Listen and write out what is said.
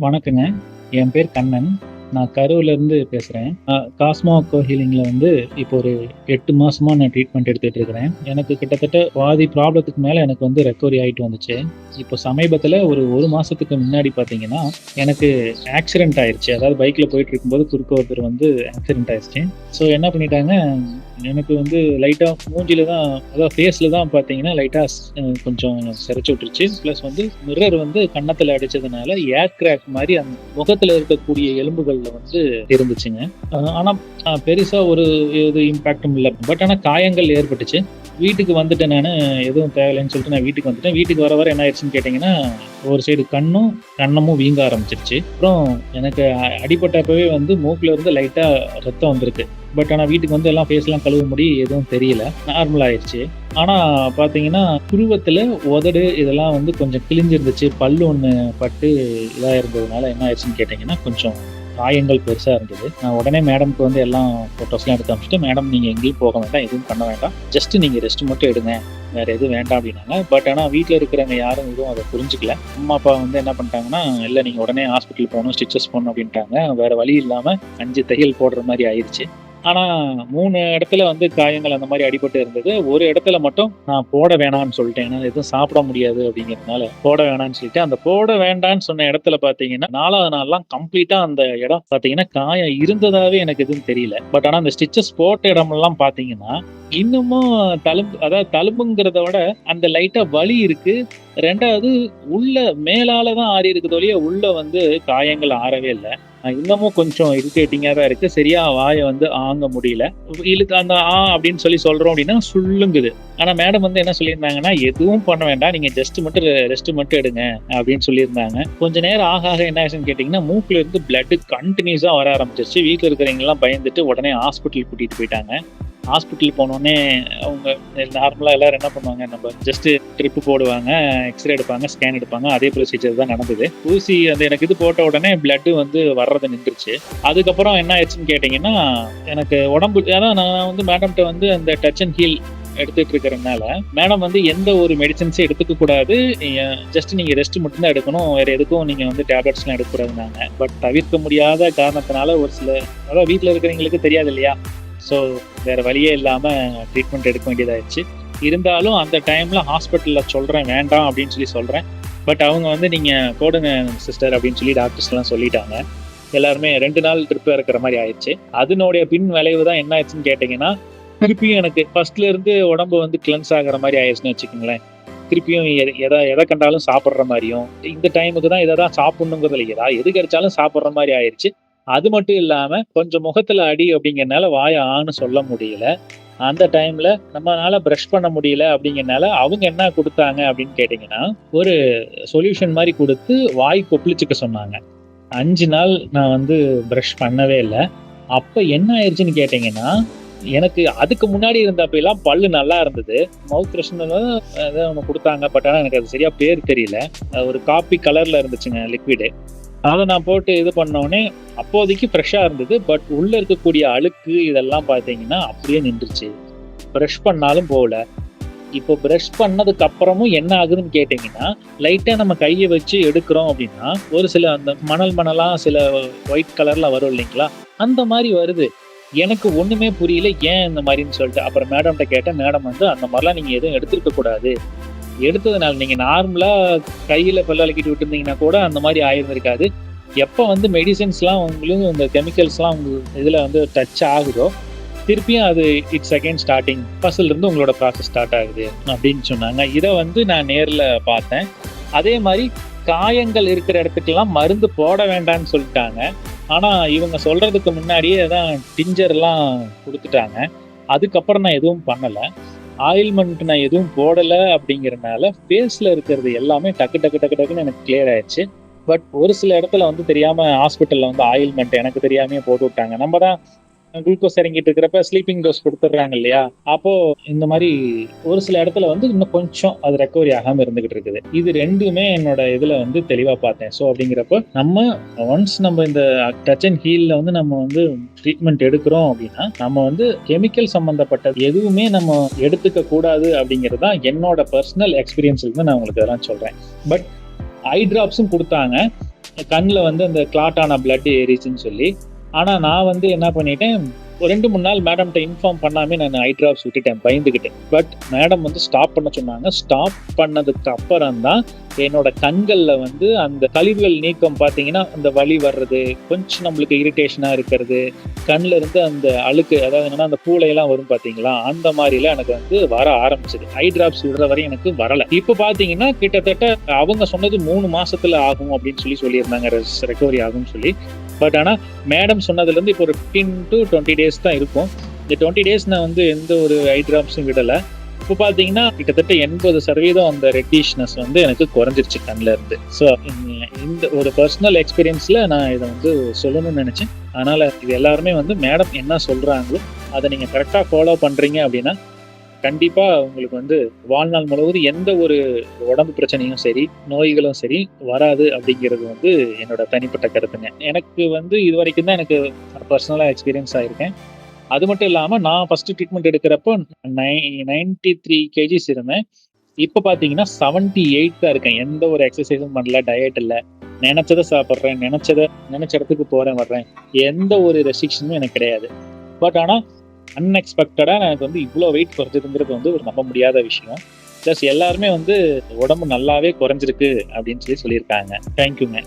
வணக்கங்க. என் பேர் கண்ணன். நான் கரூர்லேருந்து பேசுகிறேன் அ காஸ்மோ அக்கோ வந்து இப்போ ஒரு எட்டு மாதமாக நான் ட்ரீட்மெண்ட் எடுத்துகிட்டு இருக்கிறேன். எனக்கு கிட்டத்தட்ட பாதி ப்ராப்ளத்துக்கு மேலே எனக்கு வந்து ரெக்கவரி ஆகிட்டு வந்துச்சு. இப்போ சமீபத்தில் ஒரு ஒரு மாதத்துக்கு முன்னாடி பார்த்தீங்கன்னா, எனக்கு ஆக்சிடென்ட் ஆயிடுச்சு அதாவது பைக்கில் போயிட்டு இருக்கும்போது குறுக்க ஒருத்தர் வந்து ஆக்சிடென்ட் ஆயிடுச்சு ஸோ என்ன பண்ணிட்டாங்க, எனக்கு வந்து லைட்டாக மூஞ்சியில் தான் அதாவது ஃபேஸில் தான் பார்த்தீங்கன்னா, லைட்டாக கொஞ்சம் சிரைச்சு விட்டுருச்சு. ப்ளஸ் வந்து மிரர் வந்து கன்னத்தில் அடித்ததுனால ஏர் கிராக் மாதிரி அந்த முகத்தில் இருக்கக்கூடிய எலும்புகள் எலும்புகள்ல வந்து இருந்துச்சுங்க. ஆனால் ஆனா பெருசா ஒரு இது இம்பாக்டும் இல்லை பட் ஆனா காயங்கள் ஏற்பட்டுச்சு. வீட்டுக்கு வந்துட்டேன் நான் எதுவும் தேவையில்லைன்னு சொல்லிட்டு நான் வீட்டுக்கு வந்துட்டேன். வீட்டுக்கு வர வர என்ன ஆயிடுச்சுன்னு கேட்டிங்கன்னா ஒரு சைடு கண்ணும், கன்னமும் வீங்க ஆரம்பிச்சிருச்சு அப்புறம் எனக்கு அடிபட்டப்பவே வந்து மூக்கில் இருந்து லைட்டாக ரத்தம் வந்திருக்கு. பட் ஆனால் வீட்டுக்கு வந்து எல்லாம் ஃபேஸ்லாம் கழுவ முடி எதுவும் தெரியல. நார்மல் ஆயிடுச்சு ஆனால் பார்த்தீங்கன்னா, குருவத்தில் உதடு இதெல்லாம் வந்து கொஞ்சம் கிழிஞ்சிருந்துச்சு. பல்லு ஒன்று பட்டு இதாக இருந்ததுனால என்ன ஆயிடுச்சுன்னு கேட்டிங்கன்னா கொஞ்சம் காயங்கள் பெருசாக இருந்தது. நான் உடனே மேடம்க்கு வந்து எல்லாம் ஃபோட்டோஸ்லாம் எடுத்து அனுப்பிச்சுட்டு, "மேடம் நீங்கள் எங்கேயும் போக வேண்டாம். எதுவும் பண்ண வேண்டாம். ஜஸ்ட் நீங்கள் ரெஸ்ட் மட்டும் எடுங்க. வேற எதுவும் வேண்டாம்" அப்படின்னாங்க. பட் ஆனால் வீட்டில் இருக்கிறவங்க யாரும் எதுவும் அதை புரிஞ்சுக்கல. அம்மா, அப்பா வந்து என்ன பண்ணிட்டாங்கன்னா, இல்லை நீங்கள் உடனே ஹாஸ்பிட்டல் போகணும் ஸ்டிச்சஸ் போகணும் அப்படின்ட்டாங்க. வேற வழி இல்லாமல் அஞ்சு தையல் போடுற மாதிரி ஆயிடுச்சு ஆனா மூணு இடத்துல வந்து காயங்கள் அந்த மாதிரி அடிபட்டு இருந்தது. ஒரு இடத்துல மட்டும் நான் போட வேணான்னு சொல்லிட்டேன். ஏன்னா எதுவும் சாப்பிட முடியாது அப்படிங்கிறதுனால போட வேணாம்னு சொல்லிட்டு அந்த போட வேண்டாம்னு சொன்ன இடத்துல பார்த்தீங்கன்னா, நாலாவது நாள்லாம் கம்ப்ளீட்டா அந்த இடம் பார்த்தீங்கன்னா, காயம் இருந்ததாவே எனக்கு எதுவும் தெரியல. பட் ஆனா அந்த ஸ்டிச்சஸ் போட்ட இடமெல்லாம் பார்த்தீங்கன்னா, இன்னமும் தழும்பு அதாவது தழும்புங்கிறத விட அந்த லைட்டா வலி இருக்கு. ரெண்டாவது உள்ள மேலால தான் ஆறியிருக்குதே ஒழிய, உள்ள வந்து காயங்கள் ஆறவே இல்லை இன்னமும் கொஞ்சம் இரிட்டேட்டிங்காக தான் இருக்குது சரியாக வாயை வந்து ஆங்க முடியல. இழுத்து அந்த ஆ அப்படின்னு சொல்லி சொல்கிறோம் அப்படின்னா, சுள்ளுங்குது. ஆனால் மேடம் வந்து என்ன சொல்லியிருந்தாங்கன்னா, "எதுவும் பண்ண வேண்டாம். நீங்கள் ஜஸ்ட் மட்டும் ரெஸ்ட் மட்டும் எடுங்க" அப்படின்னு சொல்லியிருந்தாங்க. கொஞ்ச நேரம் ஆக ஆக என்ன ஆச்சுன்னு கேட்டிங்கன்னா மூக்கில் இருந்து பிளட் கண்டினியூஸாக வர ஆரம்பிச்சிருச்சு வீட்டில் இருக்கிறவங்கலாம் பயந்துட்டு உடனே ஹாஸ்பிட்டல் கூட்டிகிட்டு போயிட்டாங்க. ஹாஸ்பிட்டல் போனோடனே அவங்க நார்மலாக எல்லோரும் என்ன பண்ணுவாங்க, நம்ம ஜஸ்ட்டு ட்ரிப்பு போடுவாங்க, எக்ஸ்ரே எடுப்பாங்க, ஸ்கேன் எடுப்பாங்க. அதே ப்ரொசீஜர் தான் நடந்தது. ஊசி அந்த எனக்கு இது போட்ட உடனே பிளட்டு வந்து வர்றது நின்றுச்சு. அதுக்கப்புறம் என்ன ஆயிடுச்சுன்னு கேட்டிங்கன்னா எனக்கு உடம்பு அதான் நான் வந்து மேடம்கிட்ட வந்து அந்த டச் அண்ட் ஹீல் எடுத்துட்டு இருக்கிறதுனால மேடம் வந்து எந்த ஒரு மெடிசன்ஸும் எடுத்துக்க கூடாது. ஜஸ்ட் நீங்க ரெஸ்ட் மட்டும்தான் எடுக்கணும். வேற எதுக்கும் நீங்க வந்து டேப்லெட்ஸ்லாம் எடுக்கக்கூடாதுன்னாங்க. பட் தவிர்க்க முடியாத காரணத்தினால ஒரு சில அதாவது வீட்டில் இருக்கிறவங்களுக்கு தெரியாது இல்லையா? ஸோ வேறு வழியே இல்லாமல் ட்ரீட்மெண்ட் எடுக்க வேண்டியதாகிடுச்சு இருந்தாலும் அந்த டைமில் ஹாஸ்பிட்டலில் சொல்கிறேன் வேண்டாம் அப்படின்னு சொல்லி சொல்கிறேன் பட் அவங்க வந்து நீங்கள் போடுங்க சிஸ்டர்" அப்படின்னு சொல்லி டாக்டர்ஸ்லாம் சொல்லிட்டாங்க. எல்லாருமே ரெண்டு நாள் ட்ரிப்பு இருக்கிற மாதிரி ஆயிடுச்சு அதனுடைய பின் விளைவு தான் என்ன ஆயிடுச்சுன்னு கேட்டிங்கன்னா திருப்பியும் எனக்கு ஃபர்ஸ்ட்ல இருந்து உடம்பு வந்து கிளென்ஸ் ஆகிற மாதிரி ஆயிடுச்சுன்னு வச்சுக்கோங்களேன். திருப்பியும் எதை எதை கண்டாலும் சாப்பிட்ற மாதிரியும் இந்த டைமுக்கு தான் இதை தான் சாப்பிட்ணுங்கிறது இல்லை எதா எது கிடைச்சாலும் சாப்பிட்ற மாதிரி ஆயிடுச்சு அது மட்டும் இல்லாம கொஞ்சம் முகத்தில் அடி அப்படிங்கிறனால வாய ஆன்னு சொல்ல முடியல. அந்த டைம்ல நம்மளால ப்ரஷ் பண்ண முடியல அப்படிங்கறனால அவங்க என்ன கொடுத்தாங்க அப்படின்னு கேட்டீங்கன்னா, ஒரு சொல்யூஷன் மாதிரி கொடுத்து வாய் கொப்பளிச்சுக்க சொன்னாங்க. அஞ்சு நாள் நான் வந்து ப்ரஷ் பண்ணவே இல்லை அப்போ என்ன ஆயிடுச்சுன்னு கேட்டிங்கன்னா எனக்கு அதுக்கு முன்னாடி இருந்தப்பலாம் பல்லு நல்லா இருந்தது. மவுத் ஃப்ரெஷ்னர் ஏதோ ஒண்ணு பட் ஆனால் எனக்கு அது சரியா பேர் தெரியல. ஒரு காப்பி கலர்ல இருந்துச்சுங்க லிக்விடு. அதை நான் போட்டு இது பண்ணோடனே அப்போதைக்கு ஃப்ரெஷ்ஷாக இருந்தது. பட் உள்ளே இருக்கக்கூடிய அழுக்கு இதெல்லாம் பார்த்தீங்கன்னா, அப்படியே நின்றுச்சு. ப்ரெஷ் பண்ணாலும் போகல. இப்போ ப்ரெஷ் பண்ணதுக்கு அப்புறமும் என்ன ஆகுதுன்னு கேட்டிங்கன்னா லைட்டாக நம்ம கையை வச்சு எடுக்கிறோம் அப்படின்னா, ஒரு சில அந்த மணல் மணலாக சில ஒயிட் கலரில் வரும் இல்லைங்களா? அந்த மாதிரி வருது. எனக்கு ஒன்றுமே புரியல. ஏன் இந்த மாதிரின்னு சொல்லிட்டு. அப்புறம் மேடம்கிட்ட கேட்டேன். மேடம் வந்து "அந்த மாதிரிலாம் நீங்கள் எதுவும் எடுத்துருக்கக்கூடாது எடுத்ததுனால நீங்கள் நார்மலாக கையில் பல்லாளிக்கிட்டு விட்டுருந்தீங்கன்னா கூட அந்த மாதிரி ஆயிருந்திருக்காது. எப்போ வந்து மெடிசின்ஸ்லாம் உங்களுக்கு இந்த கெமிக்கல்ஸ்லாம் உங்களுக்கு இதில் வந்து டச் ஆகுதோ, திருப்பியும் அது இட்ஸ் செகண்ட் ஸ்டார்டிங் ஃபர்ஸ்ட்ல உங்களோட ப்ராசஸ் ஸ்டார்ட் ஆகுது" அப்படின்னு சொன்னாங்க. இதை வந்து நான் நேரில் பார்த்தேன். அதே மாதிரி காயங்கள் இருக்கிற இடத்துக்கெல்லாம் மருந்து போட வேண்டாம்னு சொல்லிட்டாங்க. ஆனால் இவங்க சொல்கிறதுக்கு முன்னாடியே தான் டிஞ்சர்லாம் கொடுத்துட்டாங்க அதுக்கப்புறம் நான் எதுவும் பண்ணலை ஆயில்மெண்ட் நான் எதுவும் போடல அப்படிங்கிறனால, ஃபேஸில் இருக்கிறது எல்லாமே டக்கு டக்கு டக்கு டக்குன்னு எனக்கு கிளியர் ஆயிடுச்சு பட் ஒரு சில இடத்துல வந்து தெரியாம ஹாஸ்பிட்டலில் வந்து ஆயில்மென்ட் எனக்கு தெரியாமே போட்டு விட்டாங்க. நம்ம தான் குளுக்கோஸ் இறங்கிட்டு இருக்கிறப்ப ஸ்லீப்பிங் டோஸ் கொடுத்துட்றாங்க இல்லையா? அப்போ இந்த மாதிரி ஒரு சில இடத்துல வந்து இன்னும் கொஞ்சம் அது ரெக்கவரி ஆகாம இருந்துகிட்டு இருக்குது. இது ரெண்டுமே என்னோட இதுல வந்து தெளிவா பார்த்தேன். ஸோ அப்படிங்கிறப்போ, நம்ம ஒன்ஸ் நம்ம இந்த டச் அண்ட் ஹீல்ல வந்து நம்ம வந்து ட்ரீட்மெண்ட் எடுக்கிறோம் அப்படின்னா, நம்ம வந்து கெமிக்கல் சம்மந்தப்பட்ட எதுவுமே நம்ம எடுத்துக்க கூடாது அப்படிங்கிறது தான் என்னோட பர்சனல் எக்ஸ்பீரியன்ஸ்ல இருந்து நான் உங்களுக்கு இதெல்லாம் சொல்றேன். பட் ஐ டிராப்ஸும் கொடுத்தாங்க கண்ணில் வந்து அந்த கிளாட் ஆன பிளட் ஏறிச்சுன்னு சொல்லி ஆனால் நான் வந்து என்ன பண்ணிட்டேன் ஒரு ரெண்டு மூணு நாள் மேடம்கிட்ட இன்ஃபார்ம் பண்ணாமே நான் ஐ ட்ராப்ஸ் விட்டுட்டேன் பயந்துக்கிட்டேன் பட் மேடம் வந்து ஸ்டாப் பண்ண சொன்னாங்க. ஸ்டாப் பண்ணதுக்கு அப்புறம் தான் என்னோட கண்களில் வந்து அந்த கழிவுகள் நீக்கம் பார்த்தீங்கன்னா அந்த வலி வர்றது கொஞ்சம் நம்மளுக்கு இரிட்டேஷனாக இருக்கிறது கண்ணில் இருந்து அந்த அழுக்கு அதாவது என்னன்னா அந்த பூளையெல்லாம் வரும் பார்த்தீங்களா? அந்த மாதிரிலாம் எனக்கு வந்து வர ஆரம்பிச்சது. ஐ ட்ராப்ஸ் விடுற வரை எனக்கு வரலை. இப்போ பார்த்தீங்கன்னா கிட்டத்தட்ட அவங்க சொன்னது மூணு மாசத்துல ஆகும் அப்படின்னு சொல்லி சொல்லியிருந்தாங்க ரெக்கவரி ஆகும்னு சொல்லி. பட் ஆனால் மேடம் சொன்னதுலேருந்து இப்போ ஒரு ஃபிஃப்டீன் டு டுவெண்ட்டி டேஸ் தான் இருக்கும். இந்த டுவெண்ட்டி டேஸ் நான் வந்து எந்த ஒரு ஐ ட்ராப்ஸும் விடலை. இப்போ பார்த்தீங்கன்னா கிட்டத்தட்ட எண்பது சதவீதம் அந்த ரெட்டிஷ்னஸ் வந்து எனக்கு குறைஞ்சிருச்சு கண்ணில் இருந்து ஸோ இந்த ஒரு பர்சனல் எக்ஸ்பீரியன்ஸில் நான் இதை வந்து சொல்லணும்னு நினச்சேன். அதனால் இது எல்லாருமே வந்து மேடம் என்ன சொல்கிறாங்களோ அதை நீங்கள் கரெக்டாக ஃபாலோ பண்ணுறீங்க அப்படின்னா கண்டிப்பாக உங்களுக்கு வந்து வாழ்நாள் முழுவதும் எந்த ஒரு உடம்பு பிரச்சனையும் சரி நோய்களும் சரி வராது அப்படிங்கிறது வந்து என்னோட தனிப்பட்ட கருத்துங்க. எனக்கு வந்து இது வரைக்கும் தான் எனக்கு பர்சனலாக எக்ஸ்பீரியன்ஸ் ஆயிருக்கேன். அது மட்டும் இல்லாமல் நான் ஃபஸ்ட்டு ட்ரீட்மெண்ட் எடுக்கிறப்போ நை நைன்டி த்ரீ கேஜிஸ் இருந்தேன். இப்போ பார்த்தீங்கன்னா செவன்ட்டி எயிட் தான் இருக்கேன். எந்த ஒரு எக்ஸசைஸும் பண்ணல டயட் இல்லை. நினச்சதை சாப்பிட்றேன் நினச்சதை நினச்ச இடத்துக்கு போகிறேன் வர்றேன். எந்த ஒரு ரெஸ்ட்ரிக்ஷனும் எனக்கு கிடையாது. பட் ஆனால் அன்எக்ஸ்பெக்டடாக எனக்கு வந்து இவ்வளோ வெயிட் குறைஞ்சதுங்கிறது வந்து ஒரு நம்ப முடியாத விஷயம். ப்ளஸ் எல்லாருமே வந்து உடம்பு நல்லாவே குறைஞ்சிருக்கு அப்படின்னு சொல்லி சொல்லியிருக்காங்க. தேங்க்யூங்க